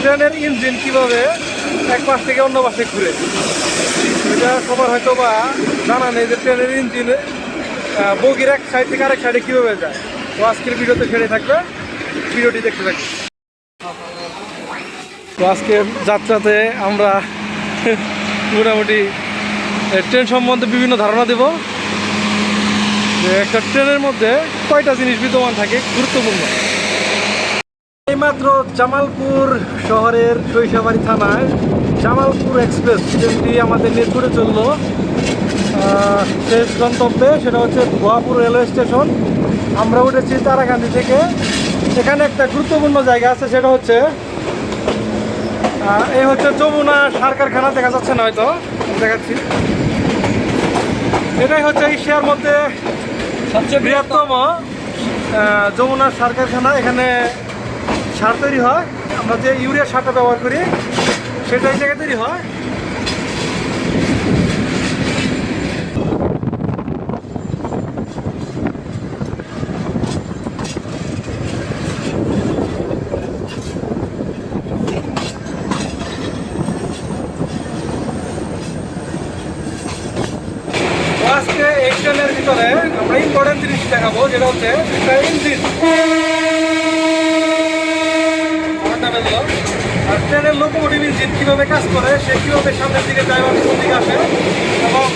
ট্রেনের ইঞ্জিন কীভাবে এক পাশ থেকে অন্য পাশে ঘুরে? এটা সবার হয়তো বা জানা নেই যে ট্রেনের ইঞ্জিন বগির এক সাইড থেকে আরেক সাইডে কীভাবে যায়। তো আজকের ভিডিওতে সেরে থাকবে। ভিডিওটি দেখতে থাকবে তো আজকের যাত্রাতে আমরা মোটামুটি ট্রেন সম্বন্ধে বিভিন্ন ধারণা দেব। যে একটা ট্রেনের মধ্যে কয়টা জিনিস বিদ্যমান থাকে, গুরুত্বপূর্ণ? এইমাত্র জামালপুর শহরের শৈশবাড়ি থানায় জামালপুর এক্সপ্রেস ট্রেনটি আমাদের ছুটে চলল। শেষ গন্তব্যে সেটা হচ্ছে গোয়াপুর রেলওয়ে স্টেশন। আমরা উঠেছি তারাকান্দি থেকে। এখানে একটা গুরুত্বপূর্ণ জায়গা আছে সেটা হচ্ছে এই হচ্ছে যমুনা সার কারখানা দেখা যাচ্ছে না হয়তো দেখাচ্ছি। এটাই হচ্ছে এশিয়ার মধ্যে সবচেয়ে বৃহত্তম। যমুনা সার কারখানা। এখানে সার তৈরি হয়, আমরা যে ইউরিয়া সারটা ব্যবহার করি, সেটা এই জায়গায় তৈরি হয়। আজকে ট্রেনের ভিতরে আমরা ইম্পর্টেন্ট জিনিস দেখাবো, যেটা হচ্ছে ইঞ্জিন আর ট্রেনের লোকোমোটিভ ইঞ্জিন কীভাবে কাজ করে, সে কীভাবে সামনের দিকে যায় বা পিছন দিকে আসে, এবং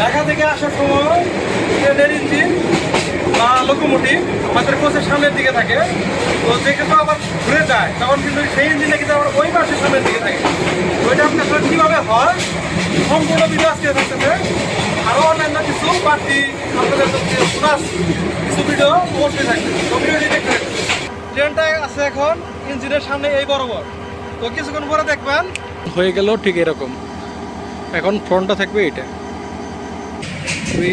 ঢাকা থেকে আসার সময় ট্রেনের ইঞ্জিন বা লোকোমোটিভ আমাদের কোচের সামনের দিকে থাকে। তো যেহেতু আবার ঘুরে যায়, তখন কিন্তু সেই ইঞ্জিনে কিন্তু আবার ওই পাশের সামনের দিকে থাকে। ওইটা আপনার আসলে কীভাবে হয়? সম্পূর্ণ ভিডিও আজকে থাকতেছে আরও অন্যান্য কিছু বাড়তি আপনাদের কিছু ভিডিও অবশ্যই থাকবে। তো ভিডিওটি দেখতে ট্রেনটা আছে এখন, ইঞ্জিনের সামনে এই বরাবর। তো কিছুক্ষণ পরে দেখবেন হয়ে গেল ঠিক এরকম। এখন ফ্রন্টটা থাকবে এটা ওই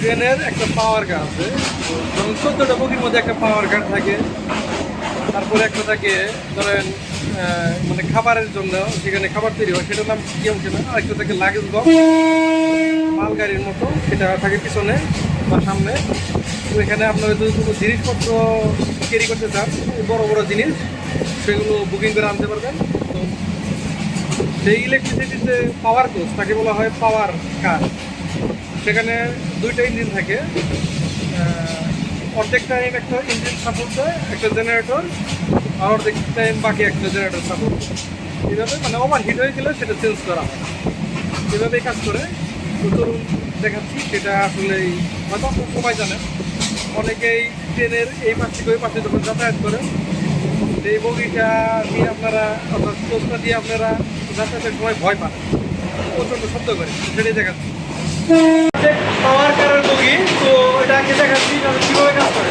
ট্রেনের একটা পাওয়ার কার আছে। ধরুন, চোদ্দোটা বগির মধ্যে একটা পাওয়ার কার থাকে। তারপরে একটা থাকে, ধরেন মানে খাবারের জন্য সেখানে খাবার তৈরি হয়। সেটার নাম কি অংশ আরেকটা থাকে লাগেজ বক্স মালগাড়ির মতো, সেটা থাকে পিছনে বা সামনে। এখানে আপনারা যদি কোনো জিনিসপত্র ক্যারি করতে চান বড় বড় জিনিস, সেগুলো বুকিং করে আনতে পারবেন। তো সেই ইলেকট্রিসিটিতে পাওয়ার কোচ তাকে বলা হয় পাওয়ার কার সেখানে দুইটা ইঞ্জিন থাকে। অর্ধেক টাইম একটা ইঞ্জিন সাপোর্ট দেয়, একটা জেনারেটর আর অর্ধেক টাইম বাকি একটা জেনারেটর সাপোর্ট এইভাবে মানে ওভার হিট হয়ে গেলে সেটা চেঞ্জ করা হয়। এভাবেই কাজ করে। তো ধরুন দেখাচ্ছি, সেটা আসলে হয়তো সবাই জানেন। অনেকেই ট্রেনের এই পাশ থেকে ওই পাশে যখন যাতায়াত করেন এই বগিটা দিয়ে আপনারা, অর্থাৎ কোচটা দিয়ে আপনারা যাতায়াতের সময় ভয় পান। প্রচণ্ড শব্দ করে, সেটাই দেখাচ্ছি। পাওয়ার কারের বগি, তো এটাকে দেখাচ্ছি তাহলে কীভাবে কাজ করে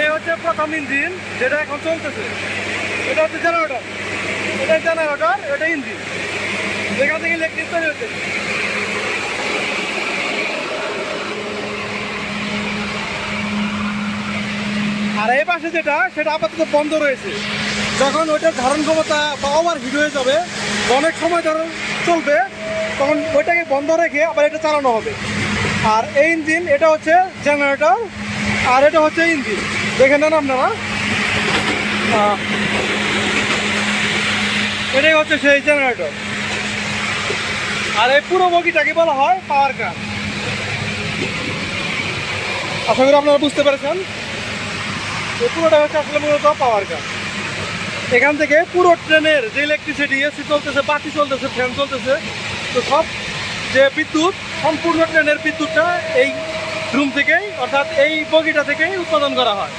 এই হচ্ছে প্রথম ইঞ্জিন, যেটা এখন চলতেছে। এটা হচ্ছে জেনারেটর এটা জেনারেটর এটা ইঞ্জিন যেখান থেকে ইলেকট্রিক তৈরি হচ্ছে আর এই পাশে যেটা, সেটা আপাতত বন্ধ রয়েছে। যখন ওইটার ধারণ ক্ষমতা বা হিট হয়ে যাবে অনেক সময় ধরো চলবে, তখন ওইটাকে বন্ধ রেখে আবার এটা চালানো হবে। আর এই ইঞ্জিন এটা হচ্ছে জেনারেটর আর এটা হচ্ছে ইঞ্জিন দেখে নেন আপনারা। এটাই হচ্ছে সেই জেনারেটর আর এই পুরো বগিটাকে বলা হয় পাওয়ার কার আশা করি আপনারা বুঝতে পেরেছেন। এই পুরোটা হচ্ছে আসলে মূলত পাওয়ার কার এখান থেকে পুরো ট্রেনের যে ইলেকট্রিসিটি এসি চলতেছে, বাতি চলতেছে ফ্যান চলতেছে, তো সব যে বিদ্যুৎ, সম্পূর্ণ ট্রেনের বিদ্যুৎটা এই রুম থেকেই, অর্থাৎ এই বগিটা থেকেই উৎপাদন করা হয়।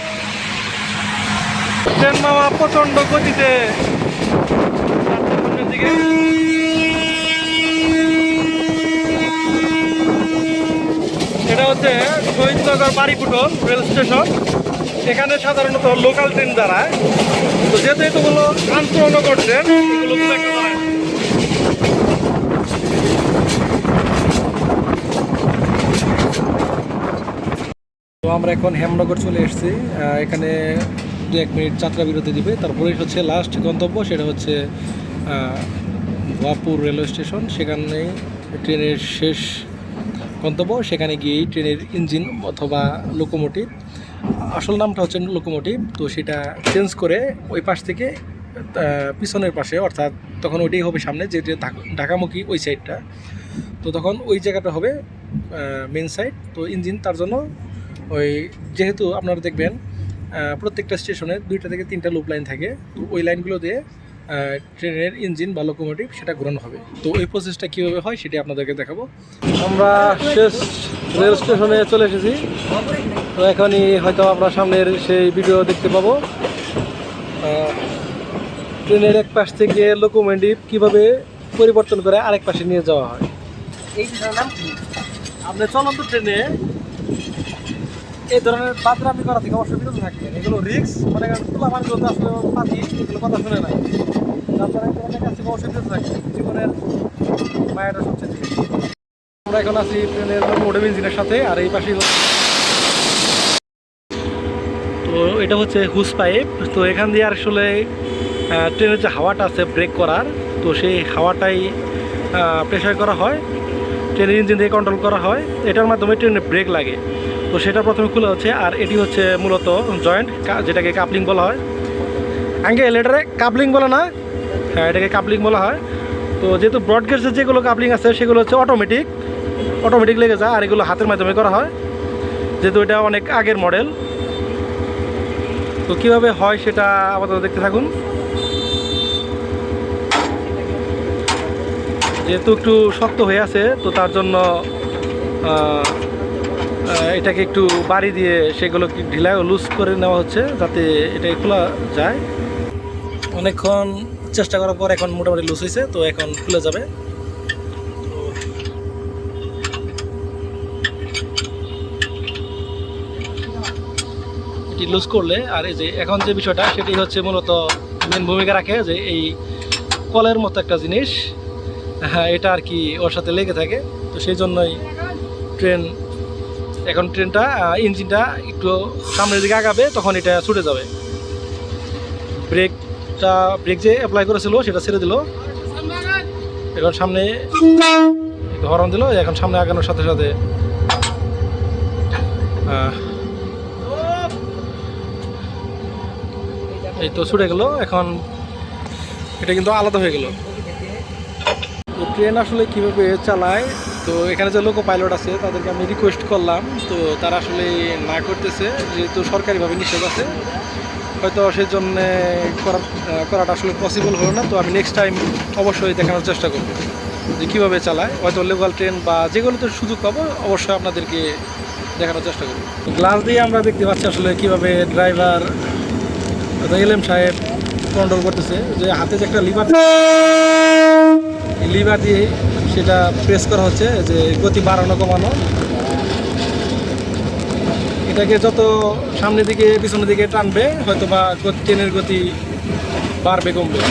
ট্রেন মামা প্রচণ্ড গতিতে দিকে এটা হচ্ছে শহীদনগর বাড়িপুটল রেল স্টেশন। এখানে সাধারণত লোকাল ট্রেন দাঁড়ায়। তো যেহেতু এতগুলো আন্তনগর ট্রেন, এগুলো। তো আমরা এখন হেমনগর চলে এসেছি। এখানে দু এক মিনিট যাত্রা বিরতি দিবে। তারপরে হচ্ছে লাস্ট গন্তব্য, সেটা হচ্ছে আহ, রেলওয়ে স্টেশন সেখানে ট্রেনের শেষ গন্তব্য সেখানে গিয়েই ট্রেনের ইঞ্জিন অথবা লোকোমোটিভ আসল নামটা হচ্ছে লোকোমোটিভ তো সেটা চেঞ্জ করে ওই পাশ থেকে পিছনের পাশে অর্থাৎ তখন ওইটাই হবে সামনে যে যে ঢাক- ঢাকামুখী ওই সাইডটা তো তখন ওই জায়গাটা হবে মেন সাইড তো ইঞ্জিন তার জন্য ওই যেহেতু আপনারা দেখবেন প্রত্যেকটা স্টেশনে দুইটা থেকে তিনটা লুপ লাইন থাকে তো ওই লাইনগুলো দিয়ে ট্রেনের ইঞ্জিন বা লোকোমোটিভ সেটা ঘোরানো হবে। তো ওই প্রসেসটা কীভাবে হয় সেটি আপনাদেরকে দেখাবো। আমরা শেষ রেল স্টেশনে চলে এসেছি। তো এখনই হয়তো আমরা সামনের সেই ভিডিও দেখতে পাবো। ট্রেনের এক পাশ থেকে লোকোমোটিভ কীভাবে পরিবর্তন করে আরেক পাশে নিয়ে যাওয়া হয়। এই আপনি চলন্ত ট্রেনে এই ধরনের বাদরামি করা থেকে অবশ্যই বিরত থাকবেন। এগুলো রিক্স মানে খোলা মানুষ আসলে পাতি, এগুলো কথা শুনে নাই। জীবনের। আমরা এখন আছি ট্রেনের মোটর ইঞ্জিনের সাথে, আর এই পাশেই তো এটা হচ্ছে হুস পাইপ। তো এখান দিয়ে আসলে ট্রেনের যে হাওয়াটা আছে ব্রেক করার, তো সেই হাওয়াটাই প্রেশার করা হয়, ট্রেনের ইঞ্জিন দিয়ে কন্ট্রোল করা হয়। এটার মাধ্যমে ট্রেনের ব্রেক লাগে। তো সেটা প্রথমে খোলা হচ্ছে, আর এটি হচ্ছে মূলত জয়েন্ট যেটাকে কাপলিং বলা হয়। আঙ্কেল এটারে কাপলিং বলে না হ্যাঁ এটাকে কাপলিং বলা হয়। তো যেহেতু ব্রডগেজের যেগুলো কাপলিং আছে, সেগুলো হচ্ছে অটোমেটিক অটোমেটিক লেগে যায়, আর এগুলো হাতের মাধ্যমে করা হয়। যেহেতু এটা অনেক আগের মডেল তো কীভাবে হয় সেটা আপাতত দেখতে থাকুন। যেহেতু একটু শক্ত হয়ে আছে, তো তার জন্য এটাকে একটু বাড়ি দিয়ে সেগুলো ঢিলা লুজ করে নেওয়া হচ্ছে, যাতে এটা খোলা যায়। অনেকক্ষণ চেষ্টা করার পর এখন মোটামুটি লুজ হয়েছে তো এখন খুলে যাবে। এটি লুজ করলে, আর এই যে এখন যে বিষয়টা, সেটি হচ্ছে মূলত মেন ভূমিকা রাখে যে এই কলের মতো একটা জিনিস। হ্যাঁ এটা আর কি ওর সাথে লেগে থাকে, তো সেই জন্যই ট্রেন এখন ট্রেনটা ইঞ্জিনটা একটু সামনের দিকে আগাবে, তখন এটা ছুটে যাবে। ব্রেকটা ব্রেক যে অ্যাপ্লাই করেছিল, সেটা ছেড়ে দিল। এখন সামনে হরন দিল, এখন সামনে আগানোর সাথে সাথে এই তো ছুটে গেল, এখন এটা কিন্তু আলাদা হয়ে গেল। তো ট্রেন আসলে কীভাবে চালায়? তো এখানে যে লোকো পাইলট আছে, তাদেরকে আমি রিকোয়েস্ট করলাম। তো তারা আসলে না করতেছে, যেহেতু সরকারিভাবে নিষেধ আছে। হয়তো সেই জন্য করা করাটা আসলে পসিবল হলো না, তো আমি নেক্সট টাইম অবশ্যই দেখানোর চেষ্টা করব যে কীভাবে চালায়। হয়তো লোকাল ট্রেন বা যেগুলোতে সুযোগ পাবো, অবশ্যই আপনাদেরকে দেখানোর চেষ্টা করব। গ্লাস দিয়ে আমরা দেখতে পাচ্ছি আসলে কীভাবে ড্রাইভার এলএম সাহেব কন্ট্রোল করতেছে, যে হাতে যে একটা লিভার লিভার দিয়ে সেটা প্রেস করা হচ্ছে, যে গতি বাড়ানো, কমানো। এটাকে যত সামনের দিকে পিছনের দিকে টানবে হয়তো বা ট্রেনের গতি বাড়বে কমবে।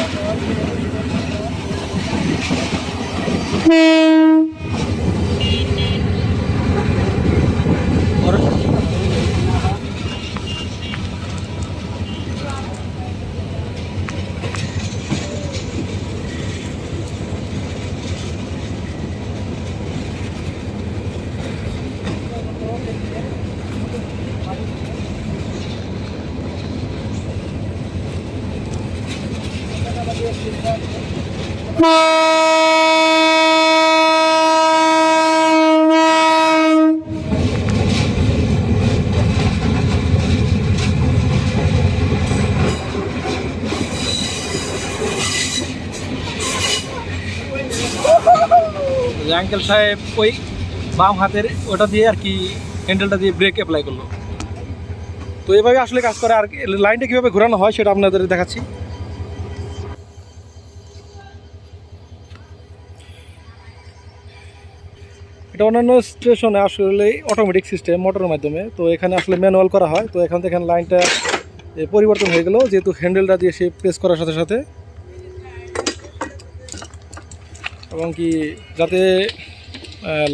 আঙ্কেল সাহেব ওই বাম হাতের ওটা দিয়ে আর কি হ্যান্ডেলটা দিয়ে ব্রেক অ্যাপ্লাই করল। তো এভাবে আসলে কাজ করে আর লাইনটা কীভাবে ঘোরানো হয় সেটা আপনাদের দেখাচ্ছি। এটা অন্যান্য স্টেশনে আসলে অটোমেটিক সিস্টেম মোটরের মাধ্যমে। তো এখানে আসলে ম্যানুয়াল করা হয়। তো এখান থেকে লাইনটা পরিবর্তন হয়ে গেল। যেহেতু হ্যান্ডেলটা দিয়ে সে প্রেস করার সাথে সাথে। এবং কি, যাতে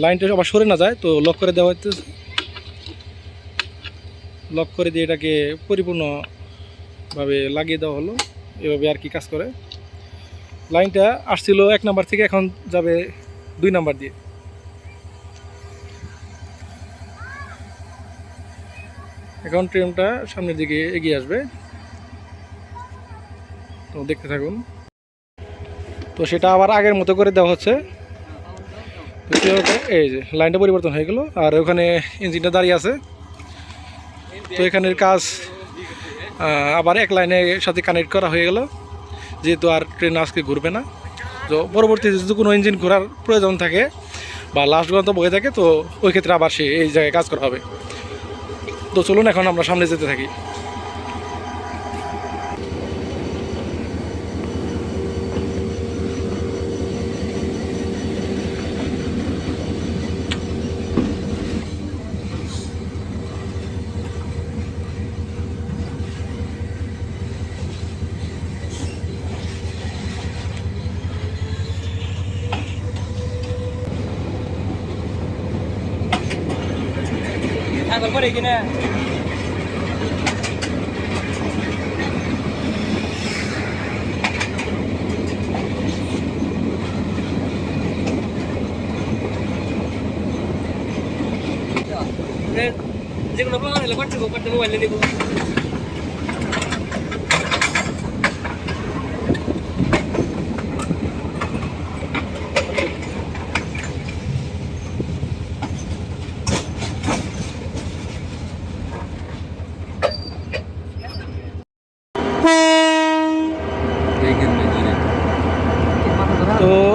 লাইনটা আবার সরে না যায়, তো লক করে দেওয়া হচ্ছে লক করে দিয়ে এটাকে পরিপূর্ণভাবে লাগিয়ে দেওয়া হলো। এভাবে আর কি কাজ করে। লাইনটা আসছিল এক নাম্বার থেকে, এখন যাবে দুই নাম্বার দিয়ে। এখন ট্রেনটা সামনের দিকে এগিয়ে আসবে। তো দেখতে থাকুন। তো সেটা আবার আগের মতো করে দেওয়া হচ্ছে। এই যে, লাইনটা পরিবর্তন হয়ে গেল। আর ওখানে ইঞ্জিনটা দাঁড়িয়ে আছে। তো এখানের কাজ আবার এক লাইনের সাথে কানেক্ট করা হয়ে গেল। যেহেতু আর ট্রেন আজকে ঘুরবে না। তো পরবর্তীতে যদি কোনো ইঞ্জিন ঘোরার প্রয়োজন থাকে বা লাস্ট গন্তব্য হয়ে থাকে, তো ওই ক্ষেত্রে আবার সে এই জায়গায় কাজ করা হবে। তো চলুন এখন আমরা সামনে যেতে থাকি। ছাগল পরে কিনা যেগুলো পাওয়া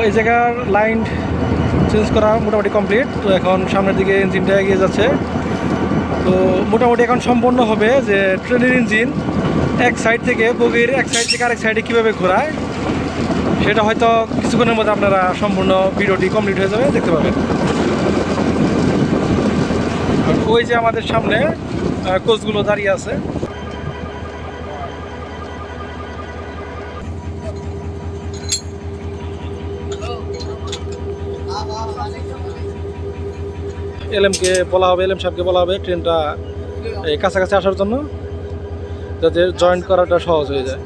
এই জায়গার লাইন চেঞ্জ করা মোটামুটি কমপ্লিট তো এখন সামনের দিকে ইঞ্জিনটা এগিয়ে যাচ্ছে। তো মোটামুটি এখন সম্পন্ন হবে যে ট্রেনের ইঞ্জিন এক সাইড থেকে বগির এক সাইড থেকে আরেক সাইডে কীভাবে ঘোরায়, সেটা হয়তো কিছুক্ষণের মধ্যে আপনারা সম্পূর্ণ ভিডিওটি কমপ্লিট হয়ে যাবে, দেখতে পাবেন। ওই যে আমাদের সামনে কোচগুলো দাঁড়িয়ে আছে। এলএমকে বলা হবে, এলএম সাহেবকে বলা হবে ট্রেনটা এই কাছাকাছি আসার জন্য, যাতে জয়েন্ট করাটা সহজ হয়ে যায়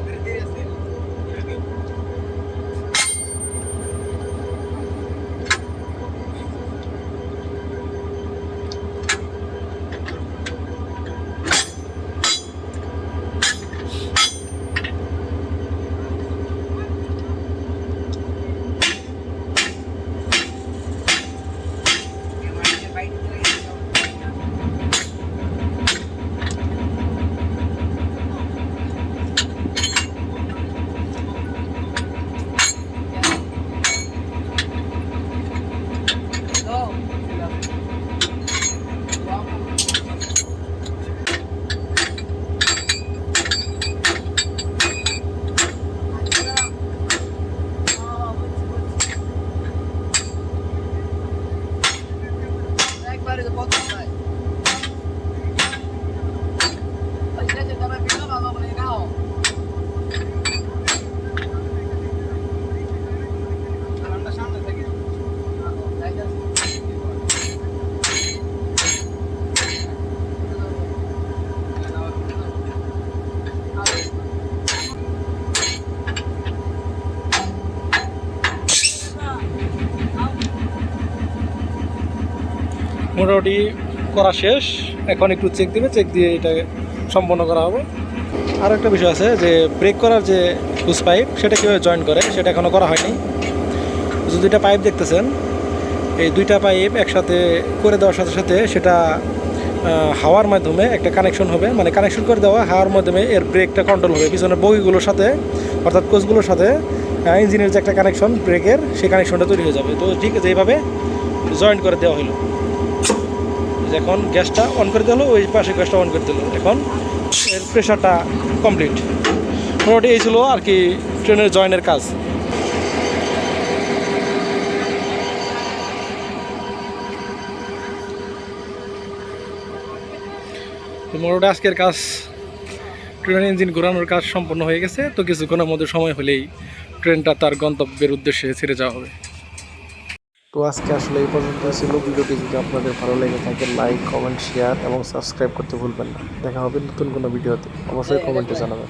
একবারে তো পথ নাই ওই যে যে তবে বিনা বাবা বলে গাও আমরা সামনে থেকে মোটামুটি করা শেষ। এখন একটু চেক দিবে চেক দিয়ে এটা সম্পন্ন করা হবে। আর একটা বিষয় আছে যে ব্রেক করার যে হুস পাইপ সেটা কীভাবে জয়েন করে, সেটা এখনও করা হয়নি। যে দুইটা পাইপ দেখতেছেন, এই দুইটা পাইপ একসাথে করে দেওয়ার সাথে সাথে সেটা হাওয়ার মাধ্যমে একটা কানেকশন হবে। মানে কানেকশন করে দেওয়া, হাওয়ার মাধ্যমে এর ব্রেকটা কন্ট্রোল হবে। পিছনের বগিগুলোর সাথে, অর্থাৎ কোচগুলোর সাথে ইঞ্জিনের যে একটা কানেকশন ব্রেকের সেই কানেকশনটা তৈরি হয়ে যাবে। তো ঠিক আছে, এইভাবে জয়েন্ট করে দেওয়া হলো। এখন গ্যাসটা অন করে দিল, ওই পাশে গ্যাসটা অন করে দিল। এখন এর প্রেশারটা কমপ্লিট মোটামুটি এই ছিল আর কি ট্রেনের জয়েনের কাজ। মোটামুটি আজকের কাজ ট্রেনের ইঞ্জিন ঘোরানোর কাজ সম্পন্ন হয়ে গেছে, তো কিছুক্ষণের মধ্যে সময় হলেই ট্রেনটা তার গন্তব্যের উদ্দেশ্যে ছেড়ে যাওয়া হবে। তো আজকে আসলে এই পর্যন্ত ছিল। ভিডিওটি যদি আপনাদের ভালো লেগে থাকে লাইক কমেন্ট শেয়ার এবং সাবস্ক্রাইব করতে ভুলবেন না। দেখা হবে নতুন কোনো ভিডিওতে। অবশ্যই কমেন্টে জানাবেন।